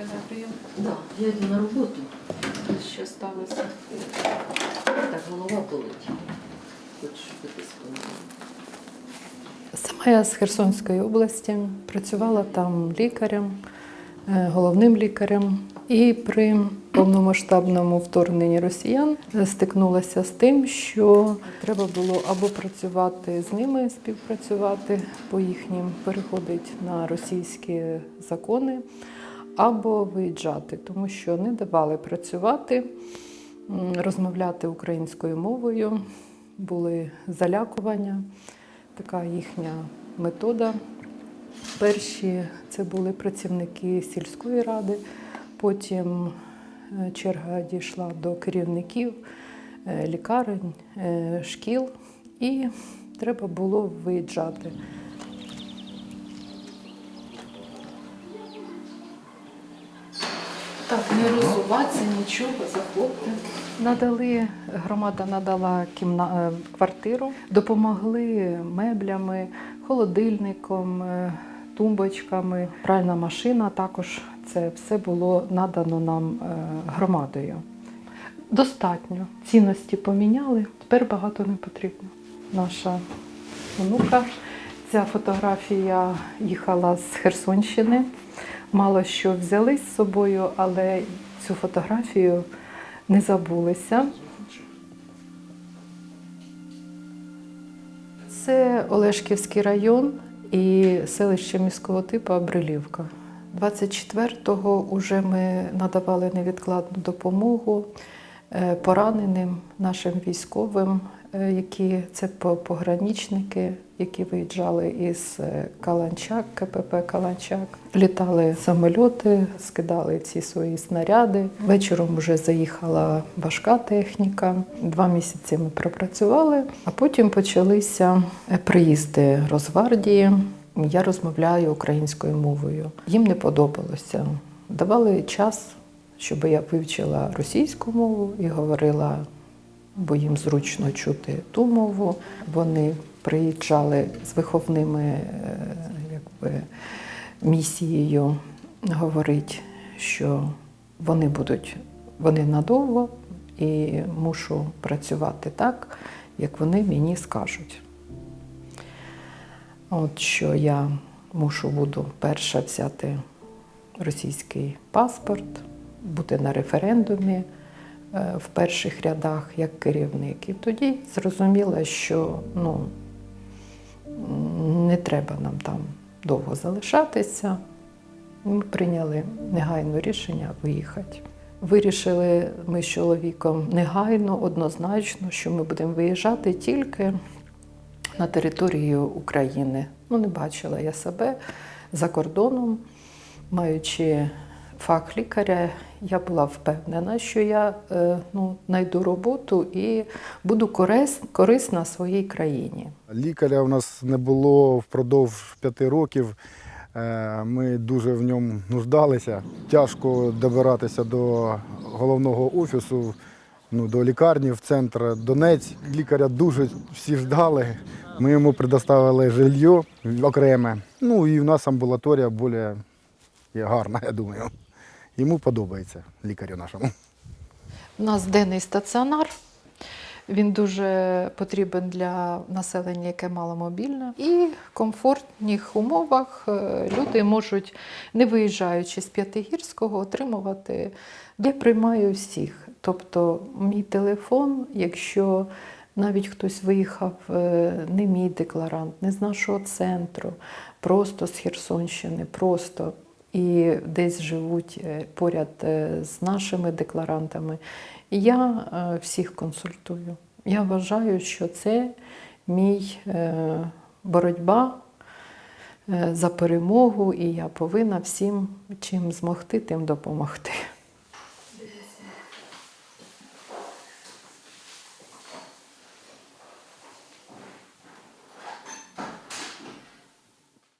ви на прийом? Да, я йду на роботу. Що сталося? Так голова болить. Хочу спину. Сама я з Херсонської області працювала там лікарем, е, головним лікарем. І при повномасштабному вторгненні росіян стикнулася з тим, що треба було або працювати з ними, співпрацювати по їхнім, переходити на російські закони, або виїжджати, тому що не давали працювати, розмовляти українською мовою, були залякування така їхня метода. Перші це були працівники сільської ради, потім е, черга дійшла до керівників е, лікарень, е, шкіл, і треба було виїжджати. Так, не розуватися, нічого, заходьте. Надали, громада надала кімна, е, квартиру, допомогли меблями, холодильником, е, тумбочками. Пральна машина також це все було надано нам е, громадою. Достатньо. Цінності поміняли, тепер багато не потрібно. Наша онука. Ця фотографія їхала з Херсонщини. Мало що взяли з собою, але цю фотографію не забулися. Це Олешківський район і селище міського типу Абрилівка. 24-го вже ми надавали невідкладну допомогу е, пораненим нашим військовим, які це по- пограничники, які виїжджали із е, Каланчак, КПП Каланчак. Літали самольоти, скидали ці свої снаряди. Вечором вже заїхала важка техніка. Два місяці ми пропрацювали, а потім почалися е, приїзди Росгвардії. Я розмовляю українською мовою. Їм не подобалося. Давали час, щоб я вивчила російську мову і говорила, бо їм зручно чути ту мову. Вони приїжджали з виховними е, якби, місією говорити, що вони будуть вони надовго і мушу працювати так, як вони мені скажуть. От що я мушу буду перша взяти російський паспорт, бути на референдумі в перших рядах як керівник. І тоді зрозуміла, що ну, не треба нам там довго залишатися. Ми прийняли негайне рішення виїхати. Вирішили ми з чоловіком негайно, однозначно, що ми будемо виїжджати тільки на територію України. Ну, не бачила я себе за кордоном, маючи фах лікаря, я була впевнена, що я е, ну, знайду роботу і буду корис- корисна своїй країні. Лікаря у нас не було впродовж п'яти років. Е, Ми дуже в ньому нуждалися. Тяжко добиратися до головного офісу, ну, до лікарні в центр Донець. Лікаря дуже всі ждали. Ми йому предоставили жилье окреме. Ну і в нас амбулаторія більш гарна, я думаю. Йому подобається лікарю нашому. У нас денний стаціонар. Він дуже потрібен для населення, яке маломобільне. І в комфортних умовах е, люди можуть, не виїжджаючи з П'ятигірського, отримувати. Я приймаю всіх. Тобто, мій телефон, якщо навіть хтось виїхав, е, не мій декларант, не з нашого центру, просто з Херсонщини, просто і десь живуть е, поряд е, з нашими декларантами. Я е, всіх консультую. Я вважаю, що це мій боротьба за перемогу, і я повинна всім чим змогти, тим допомогти.